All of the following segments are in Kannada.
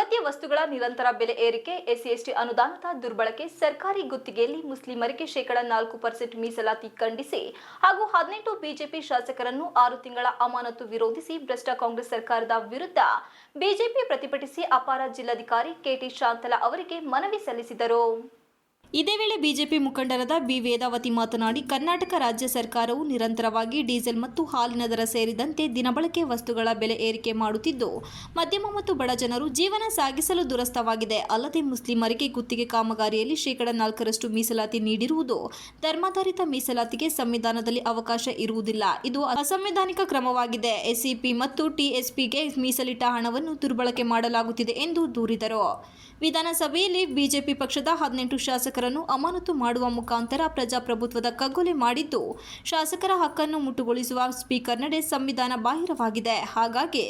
ಅಗತ್ಯ ವಸ್ತುಗಳ ನಿರಂತರ ಬೆಲೆ ಏರಿಕೆ ಎಸ್ಸಿ ಅನುದಾನದ ದುರ್ಬಳಕೆ, ಸರ್ಕಾರಿ ಗುತ್ತಿಗೆಯಲ್ಲಿ ಮುಸ್ಲಿಮರಿಗೆ ಶೇಕಡಾ ನಾಲ್ಕು ಪರ್ಸೆಂಟ್ ಮೀಸಲಾತಿ ಖಂಡಿಸಿ ಹಾಗೂ ಹದಿನೆಂಟು ಬಿಜೆಪಿ ಶಾಸಕರನ್ನು ಆರು ತಿಂಗಳ ಅಮಾನತು ವಿರೋಧಿಸಿ ಭ್ರಷ್ಟ ಕಾಂಗ್ರೆಸ್ ಸರ್ಕಾರದ ವಿರುದ್ಧ ಬಿಜೆಪಿ ಪ್ರತಿಭಟಿಸಿ ಅಪಾರ ಜಿಲ್ಲಾಧಿಕಾರಿ ಕೆಟಿ ಶಾಂತಲಾ ಅವರಿಗೆ ಮನವಿ ಸಲ್ಲಿಸಿದರು. ಇದೇ ವೇಳೆ ಬಿಜೆಪಿ ಮುಖಂಡರಾದ ಬಿ ವೇದಾವತಿ ಮಾತನಾಡಿ, ಕರ್ನಾಟಕ ರಾಜ್ಯ ಸರ್ಕಾರವು ನಿರಂತರವಾಗಿ ಡೀಸೆಲ್ ಮತ್ತು ಹಾಲಿನ ದರ ಸೇರಿದಂತೆ ದಿನಬಳಕೆ ವಸ್ತುಗಳ ಬೆಲೆ ಏರಿಕೆ ಮಾಡುತ್ತಿದ್ದು, ಮಧ್ಯಮ ಮತ್ತು ಬಡ ಜನರು ಜೀವನ ಸಾಗಿಸಲು ದುರಸ್ತವಾಗಿದೆ. ಅಲ್ಲದೆ ಮುಸ್ಲಿಮರಿಗೆ ಗುತ್ತಿಗೆ ಕಾಮಗಾರಿಯಲ್ಲಿ ಶೇಕಡ ನಾಲ್ಕರಷ್ಟು ಮೀಸಲಾತಿ ನೀಡಿರುವುದು ಧರ್ಮಾಧಾರಿತ ಮೀಸಲಾತಿಗೆ ಸಂವಿಧಾನದಲ್ಲಿ ಅವಕಾಶ ಇರುವುದಿಲ್ಲ. ಇದು ಅಸಂವಿಧಾನಿಕ ಕ್ರಮವಾಗಿದೆ. ಎಸ್ಸಿಪಿ ಮತ್ತು ಟಿಎಸ್ಪಿಗೆ ಮೀಸಲಿಟ್ಟ ಹಣವನ್ನು ದುರ್ಬಳಕೆ ಮಾಡಲಾಗುತ್ತಿದೆ ಎಂದು ದೂರಿದರು. ವಿಧಾನಸಭೆಯಲ್ಲಿ ಬಿಜೆಪಿ ಪಕ್ಷದ ಹದಿನೆಂಟು ಶಾಸಕರನ್ನು ಅಮಾನತು ಮಾಡುವ ಮುಖಾಂತರ ಪ್ರಜಾಪ್ರಭುತ್ವದ ಕಗ್ಗೊಲೆ ಮಾಡಿದ್ದು, ಶಾಸಕರ ಹಕ್ಕನ್ನು ಮುಟ್ಟುಗೊಳಿಸುವ ಸ್ಪೀಕರ್ ನಡೆ ಸಂವಿಧಾನ ಬಾಹಿರವಾಗಿದೆ. ಹಾಗಾಗಿ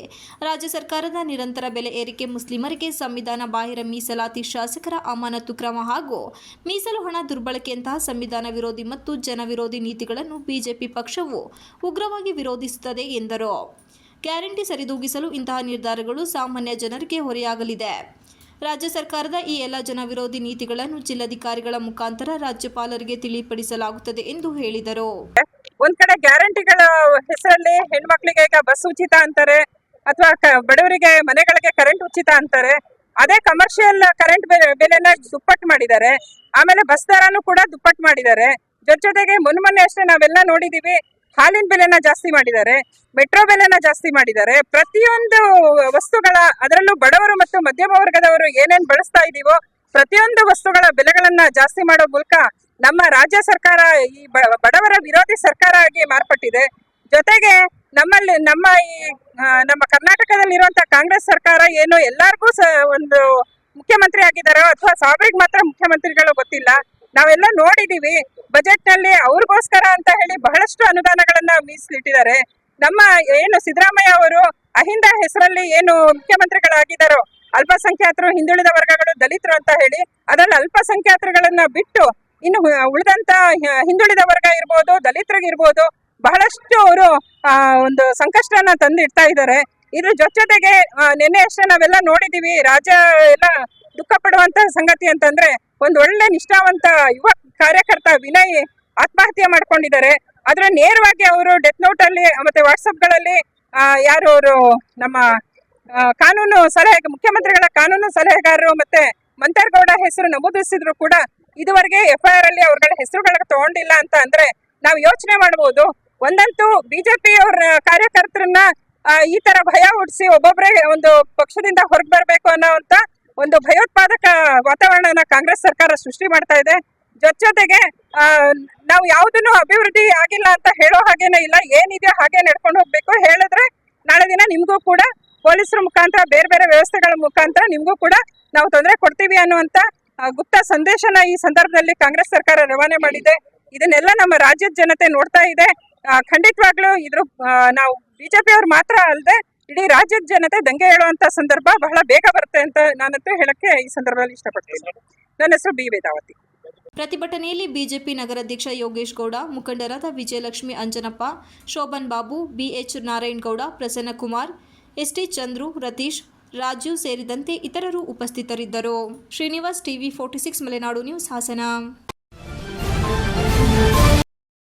ರಾಜ್ಯ ಸರ್ಕಾರದ ನಿರಂತರ ಬೆಲೆ ಏರಿಕೆ ಮುಸ್ಲಿಮರಿಗೆ ಸಂವಿಧಾನ ಬಾಹಿರ ಮೀಸಲಾತಿ ಶಾಸಕರ ಅಮಾನತು ಕ್ರಮ ಹಾಗೂ ಮೀಸಲು ಹಣ ದುರ್ಬಳಕೆಯಂತಹ ಸಂವಿಧಾನ ವಿರೋಧಿ ಮತ್ತು ಜನವಿರೋಧಿ ನೀತಿಗಳನ್ನು ಬಿಜೆಪಿ ಪಕ್ಷವು ಉಗ್ರವಾಗಿ ವಿರೋಧಿಸುತ್ತದೆ ಎಂದರು. ಗ್ಯಾರಂಟಿ ಸರಿದೂಗಿಸಲು ಇಂತಹ ನಿರ್ಧಾರಗಳು ಸಾಮಾನ್ಯ ಜನರಿಗೆ ಹೊರೆಯಾಗಲಿದೆ. ರಾಜ್ಯ ಸರ್ಕಾರದ ಈ ಎಲ್ಲ ಜನವಿರೋಧಿ ನೀತಿಗಳನ್ನು ಜಿಲ್ಲಾಧಿಕಾರಿಗಳ ಮುಖಾಂತರ ರಾಜ್ಯಪಾಲರಿಗೆ ತಿಳಿಪಡಿಸಲಾಗುತ್ತದೆ ಎಂದು ಹೇಳಿದರು. ಒಂದ್ ಕಡೆ ಗ್ಯಾರಂಟಿಗಳ ಹೆಸರಲ್ಲಿ ಹೆಣ್ಮಕ್ಳಿಗೆ ಈಗ ಬಸ್ ಉಚಿತ ಅಂತಾರೆ, ಅಥವಾ ಬಡವರಿಗೆ ಮನೆಗಳಿಗೆ ಕರೆಂಟ್ ಉಚಿತ ಅಂತಾರೆ, ಅದೇ ಕಮರ್ಷಿಯಲ್ ಕರೆಂಟ್ ಬೆಲೆನ ದುಪ್ಪಟ್ಟು ಮಾಡಿದ್ದಾರೆ. ಆಮೇಲೆ ಬಸ್ ದರನು ಕೂಡ ದುಪ್ಪಟ್ಟು ಮಾಡಿದ್ದಾರೆ. ಜೊತೆ ಜೊತೆಗೆ ಮೊನ್ನೆ ಅಷ್ಟೇ ನಾವೆಲ್ಲ ನೋಡಿದೀವಿ ಹಾಲಿನ ಬೆಲೆನ ಜಾಸ್ತಿ ಮಾಡಿದ್ದಾರೆ, ಮೆಟ್ರೋ ಬೆಲೆನ ಜಾಸ್ತಿ ಮಾಡಿದ್ದಾರೆ. ಪ್ರತಿಯೊಂದು ವಸ್ತುಗಳ, ಅದರಲ್ಲೂ ಬಡವರು ಮತ್ತು ಮಧ್ಯಮ ವರ್ಗದವರು ಏನೇನ್ ಬಳಸ್ತಾ ಇದೀವೋ, ಪ್ರತಿಯೊಂದು ವಸ್ತುಗಳ ಬೆಲೆಗಳನ್ನ ಜಾಸ್ತಿ ಮಾಡೋ ಮೂಲಕ ನಮ್ಮ ರಾಜ್ಯ ಸರ್ಕಾರ, ಈ ಬಡವರ ವಿರೋಧಿ ಸರ್ಕಾರ ಆಗಿ ಮಾರ್ಪಟ್ಟಿದೆ. ಜೊತೆಗೆ ನಮ್ಮಲ್ಲಿ, ನಮ್ಮ ಈ ನಮ್ಮ ಕರ್ನಾಟಕದಲ್ಲಿ ಇರುವಂತಹ ಕಾಂಗ್ರೆಸ್ ಸರ್ಕಾರ ಏನು ಎಲ್ಲಾರ್ಗೂ ಒಂದು ಮುಖ್ಯಮಂತ್ರಿ ಆಗಿದ್ದಾರೋ ಅಥವಾ ಸಾಬ್ರಿಗೆ ಮಾತ್ರ ಮುಖ್ಯಮಂತ್ರಿಗಳು ಗೊತ್ತಿಲ್ಲ. ನಾವೆಲ್ಲ ನೋಡಿದೀವಿ. ಬಜೆಟ್ನಲ್ಲಿ ಅವ್ರಿಗೋಸ್ಕರ ಅಂತ ಹೇಳಿ ಬಹಳಷ್ಟು ಅನುದಾನಗಳನ್ನ ಮೀಸಲಿಟ್ಟಿದ್ದಾರೆ. ನಮ್ಮ ಏನು ಸಿದ್ದರಾಮಯ್ಯ ಅವರು ಅಹಿಂದ ಹೆಸರಲ್ಲಿ ಏನು ಮುಖ್ಯಮಂತ್ರಿಗಳಾಗಿದ್ದಾರೋ, ಅಲ್ಪಸಂಖ್ಯಾತರು, ಹಿಂದುಳಿದ ವರ್ಗಗಳು, ದಲಿತರು ಅಂತ ಹೇಳಿ ಅದರಲ್ಲಿ ಅಲ್ಪಸಂಖ್ಯಾತರುಗಳನ್ನ ಬಿಟ್ಟು ಇನ್ನು ಉಳಿದಂತ ಹಿಂದುಳಿದ ವರ್ಗ ಇರ್ಬೋದು ದಲಿತರಿಗಿರ್ಬೋದು ಬಹಳಷ್ಟು ಅವರು ಒಂದು ಸಂಕಷ್ಟನ ತಂದಿಡ್ತಾ ಇದ್ದಾರೆ. ಇದ್ರ ಜೊತೆಗೆ ನಿನ್ನೆ ಅಷ್ಟೇ ನಾವೆಲ್ಲ ನೋಡಿದೀವಿ, ರಾಜ್ಯ ಎಲ್ಲ ದುಃಖ ಪಡುವಂತ ಸಂಗತಿ ಅಂತಂದ್ರೆ ಒಂದ್ ಒಳ್ಳೆ ನಿಷ್ಠಾವಂತ ಯುವ ಕಾರ್ಯಕರ್ತ ವಿನಯ್ ಆತ್ಮಹತ್ಯೆ ಮಾಡ್ಕೊಂಡಿದ್ದಾರೆ. ಆದ್ರೆ ನೇರವಾಗಿ ಅವರು ಡೆತ್ ನೋಟ್ ಅಲ್ಲಿ ಮತ್ತೆ ವಾಟ್ಸಪ್ಗಳಲ್ಲಿ ಆ, ಯಾರು ಅವರು ನಮ್ಮ ಕಾನೂನು ಸಲಹೆ ಮುಖ್ಯಮಂತ್ರಿಗಳ ಕಾನೂನು ಸಲಹೆಗಾರರು ಮತ್ತೆ ಮಂತರ್ಗೌಡ ಹೆಸರು ನಮೂದಿಸಿದ್ರು ಕೂಡ ಇದುವರೆಗೆ ಎಫ್ ಐ ಆರ್ ಅಲ್ಲಿ ಅವ್ರಗಳ ಹೆಸರುಗಳ ತಗೊಂಡಿಲ್ಲ ಅಂತ ಅಂದ್ರೆ ನಾವು ಯೋಚನೆ ಮಾಡಬಹುದು ಒಂದಂತೂ ಬಿಜೆಪಿ ಅವ್ರ ಕಾರ್ಯಕರ್ತರನ್ನ ಈ ತರ ಭಯ ಹುಟ್ಟಿಸಿ ಒಬ್ಬೊಬ್ಬರೇ ಒಂದು ಪಕ್ಷದಿಂದ ಹೊರಗೆ ಬರಬೇಕು ಅನ್ನೋಂತ ಒಂದು ಭಯೋತ್ಪಾದಕ ವಾತಾವರಣನ ಕಾಂಗ್ರೆಸ್ ಸರ್ಕಾರ ಸೃಷ್ಟಿ ಮಾಡ್ತಾ ಇದೆ. ಜೊತೆ ಜೊತೆಗೆ ನಾವು ಯಾವುದನ್ನು ಅಭಿವೃದ್ಧಿ ಆಗಿಲ್ಲ ಅಂತ ಹೇಳೋ ಹಾಗೇನೆ ಇಲ್ಲ ಏನಿದೆಯೋ ಹಾಗೆ ನಡ್ಕೊಂಡು ಹೋಗ್ಬೇಕು ಹೇಳಿದ್ರೆ ನಾಳೆ ದಿನ ನಿಮಗೂ ಕೂಡ ಪೊಲೀಸರ ಮುಖಾಂತರ ಬೇರೆ ಬೇರೆ ವ್ಯವಸ್ಥೆಗಳ ಮುಖಾಂತರ ನಿಮಗೂ ಕೂಡ ನಾವು ತೊಂದರೆ ಕೊಡ್ತೀವಿ ಅನ್ನುವಂತ ಗುಪ್ತ ಸಂದೇಶನ ಈ ಸಂದರ್ಭದಲ್ಲಿ ಕಾಂಗ್ರೆಸ್ ಸರ್ಕಾರ ರವಾನೆ ಮಾಡಿದೆ. ಇದನ್ನೆಲ್ಲ ನಮ್ಮ ರಾಜ್ಯದ ಜನತೆ ನೋಡ್ತಾ ಇದೆ. ಖಂಡಿತವಾಗ್ಲೂ ಇದ್ರ ನಾವು ಬಿಜೆಪಿ ಅವ್ರು ಮಾತ್ರ ಅಲ್ಲದೆ ಇಡೀ ರಾಜ್ಯದ ಜನತೆ ದಂಗೆ ಹೇಳುವಂತ ಸಂದರ್ಭ ಬಹಳ ಬೇಗ ಬರುತ್ತೆ ಅಂತ ನಾನಂತೂ ಹೇಳಕ್ಕೆ ಈ ಸಂದರ್ಭದಲ್ಲಿ ಇಷ್ಟಪಡ್ತೀನಿ. ನನ್ನ ಹೆಸರು ಬಿ. ವೇದಾವತಿ. ಪ್ರತಿಭಟನೆಯಲ್ಲಿ ಬಿಜೆಪಿ ನಗರಾಧ್ಯಕ್ಷ ಯೋಗೇಶ್ ಗೌಡ, ಮುಖಂಡರಾದ ವಿಜಯಲಕ್ಷ್ಮಿ ಅಂಜನಪ್ಪ, ಶೋಭನ್ ಬಾಬು, ಬಿಎಚ್ ನಾರಾಯಣಗೌಡ ಪ್ರಸನ್ನಕುಮಾರ್ ಎಸ್ಟಿ ಚಂದ್ರು, ರತೀಶ್, ರಾಜು ಸೇರಿದಂತೆ ಇತರರು ಉಪಸ್ಥಿತರಿದ್ದರು. Srinivas TV forty six, Malenadu news Hassan.